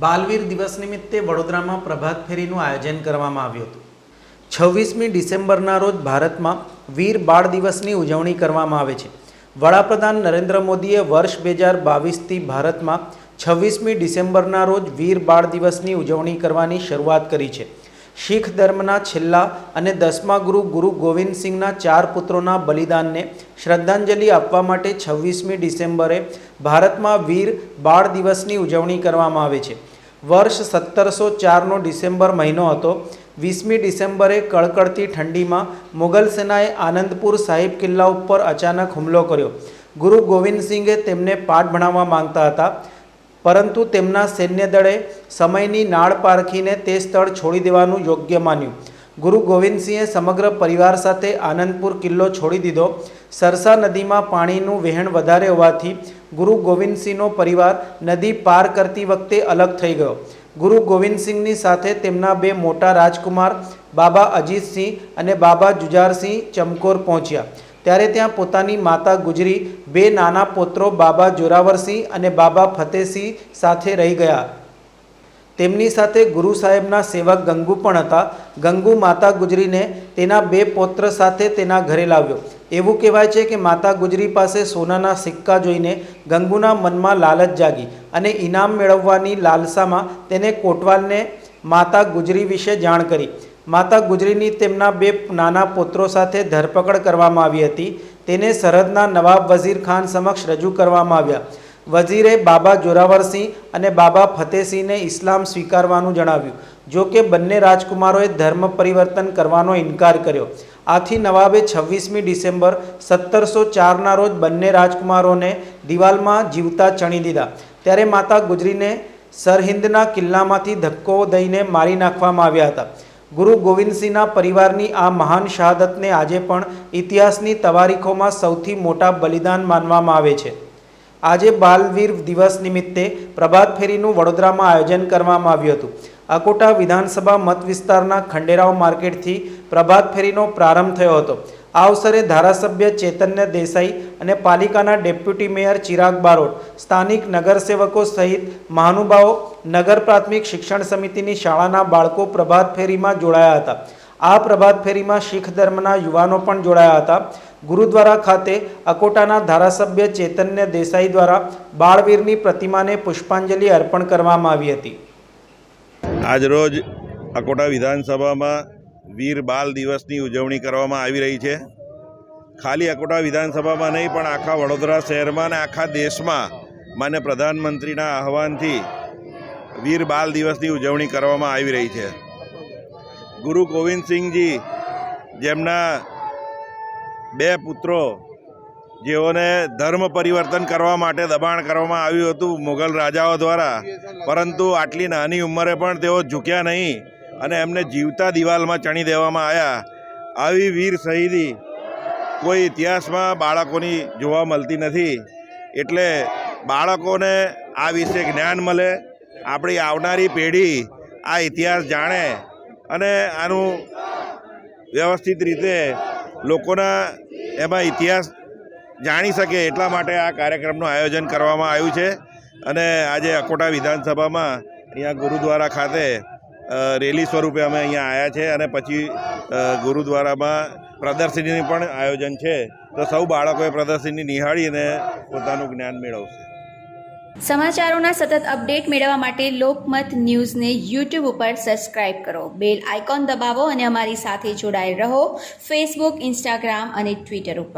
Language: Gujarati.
બાલવીર દિવસ નિમિત્તે વડોદરામાં પ્રભાત ફેરીનું આયોજન કરવામાં આવ્યું હતું. છવ્વીસમી ડિસેમ્બરના રોજ ભારતમાં વીર બાળ દિવસની ઉજવણી કરવામાં આવે છે. વડાપ્રધાન નરેન્દ્ર મોદીએ વર્ષ બે હજાર બાવીસથી ભારતમાં છવ્વીસમી ડિસેમ્બરના રોજ વીર બાળ દિવસની ઉજવણી કરવાની શરૂઆત કરી છે. શીખ ધર્મના છેલ્લા અને દસમા ગુરુ ગુરુ ગોવિંદસિંહના ચાર પુત્રોના બલિદાનને શ્રદ્ધાંજલિ આપવા માટે છવ્વીસમી ડિસેમ્બરે ભારતમાં વીર બાળ દિવસની ઉજવણી કરવામાં આવે છે. વર્ષ સત્તરસો ચારનો ડિસેમ્બર મહિનો હતો. વીસમી ડિસેમ્બરે કડકડતી ઠંડીમાં મુગલ સેનાએ આનંદપુર સાહિબ કિલ્લા ઉપર અચાનક હુમલો કર્યો. ગુરુ ગોવિંદસિંહે તેમને પાઠ ભણાવવા માંગતા હતા. પરંતુ તેમના સૈન્યદળે સમયની નાળ પારખીને તે સ્થળ છોડી દેવાનું યોગ્ય માન્યું. ગુરુ ગોવિંદસિંહે સમગ્ર પરિવાર સાથે આનંદપુર કિલ્લો છોડી દીધો. સરસા નદીમાં પાણીનું વહેણ વધારે હોવાથી ગુરુ ગોવિંદસિંહનો પરિવાર નદી પાર કરતી વખતે અલગ થઈ ગયો. ગુરુ ગોવિંદસિંહની સાથે તેમના બે મોટા રાજકુમાર બાબા અજીતસિંહ અને બાબા જુજારસિંહ ચમકોર પહોંચ્યા. ત્યારે ત્યાં પોતાની માતા ગુજરી, બે નાના પુત્રો બાબા જોરાવરસિંહ અને બાબા ફતેહસિંહ સાથે રહી ગયા. તેમની સાથે ગુરુ સાહેબના સેવક ગંગુ પણ હતા. ગંગુ માતા ગુજરીને તેના બે પૌત્ર સાથે તેના ઘરે લાવ્યો. એવું કહેવાય છે કે માતા ગુજરી પાસે સોનાના સિક્કા જોઈને ગંગુના મનમાં લાલચ જાગી અને ઇનામ મેળવવાની લાલસામાં તેને કોટવાલને માતા ગુજરી વિશે જાણ કરી. માતા ગુજરીની તેમના બે નાના પુત્રો સાથે ધરપકડ કરવામાં આવી હતી. તેને સરહદના નવાબ વઝીર ખાન સમક્ષ રજૂ કરવામાં આવ્યા. વઝીરે બાબા જોરાવરસિંહ અને બાબા ફતેહસિંહને ઇસ્લામ સ્વીકારવાનું જણાવ્યું, જો કે બંને રાજકુમારોએ ધર્મ પરિવર્તન કરવાનો ઇનકાર કર્યો. આથી નવાબે છવ્વીસમી ડિસેમ્બર સત્તરસો ચારના રોજ બંને રાજકુમારોને દિવાલમાં જીવતા ચણી દીધા. ત્યારે માતા ગુજરીને સરહિંદના કિલ્લામાંથી ધક્કો દઈને મારી નાખવામાં આવ્યા હતા. ગુરુ ગોવિંદસિંહના પરિવારની આ મહાન શહાદતને આજે પણ ઇતિહાસની તવારીખોમાં સૌથી મોટા બલિદાન માનવામાં આવે છે. આજે બાલવીર દિવસ નિમિત્તે પ્રભાત ફેરીનું વડોદરામાં આયોજન કરવામાં આવ્યું હતું. અકોટા વિધાનસભા મત વિસ્તારના ખંડેરાવ માર્કેટથી પ્રભાત ફેરીનો પ્રારંભ થયો હતો. આ અવસરે ધારાસભ્ય ચેતન્ય દેસાઈ અને પાલિકાના ડેપ્યુટી મેયર ચિરાગ બારોટ, સ્થાનિક નગરસેવકો સહિત મહાનુભાવો, નગર પ્રાથમિક શિક્ષણ સમિતિની શાળાના બાળકો પ્રભાત ફેરીમાં જોડાયા હતા. આ પ્રભાત ફેરીમાં શીખ ધર્મના યુવાનો પણ જોડાયા હતા. ગુરુદ્વારા ખાતે અકોટાના ધારાસભ્ય ચેતન્ય દેસાઈ દ્વારા બાળવીરની પ્રતિમાને પુષ્પાંજલિ અર્પણ કરવામાં આવી હતી. આજરોજ અકોટા વિધાનસભામાં વીર બાલ દિવસની ઉજવણી કરવામાં આવી રહી છે. ખાલી અકોટા વિધાનસભામાં નહીં, પણ આખા વડોદરા શહેરમાં અને આખા દેશમાં માન્ય પ્રધાનમંત્રીના આહવાનથી વીર બાલ દિવસની ઉજવણી કરવામાં આવી રહી છે. ગુરુ ગોવિંદસિંહજી જેમના બે પુત્રો, જેઓને ધર્મ પરિવર્તન કરવા માટે દબાણ કરવામાં આવ્યું હતું મુઘલ રાજાઓ દ્વારા, પરંતુ આટલી નાની ઉંમરે પણ તેઓ ઝૂક્યા નહીં. અને એમને જીવતા દિવાલમાં ચણી દેવામાં આવ્યા આવી વીર શહીદી કોઈ ઇતિહાસમાં બાળકોની જોવા મળતી નથી. એટલે બાળકોને આ વિશે જ્ઞાન મળે, આપણી આવનારી પેઢી આ ઇતિહાસ જાણે અને આનું વ્યવસ્થિત રીતે લોકોના એમાં ઇતિહાસ જાણી શકે એટલા માટે આ કાર્યક્રમનું આયોજન કરવામાં આવ્યું છે. અને આજે અકોટા વિધાનસભામાં અહીંયા ગુરુદ્વારા ખાતે રેલી સ્વરૂપે અમે અહીંયા આવ્યા છે અને પછી ગુરુદ્વારામાં પ્રદર્શનીનું પણ આયોજન છે. તો સૌ બાળકોએ પ્રદર્શની નિહાળીને પોતાનું જ્ઞાન મેળવશે. સમાચારોના સતત અપડેટ મેળવવા માટે લોકમત ન્યૂઝને યુટ્યુબ ઉપર સબસ્ક્રાઇબ કરો. બેલ આઇકોન દબાવો અને અમારી સાથે જોડાયેલ રહો. ફેસબુક ઇન્સ્ટાગ્રામ અને ટ્વિટર ઉપર.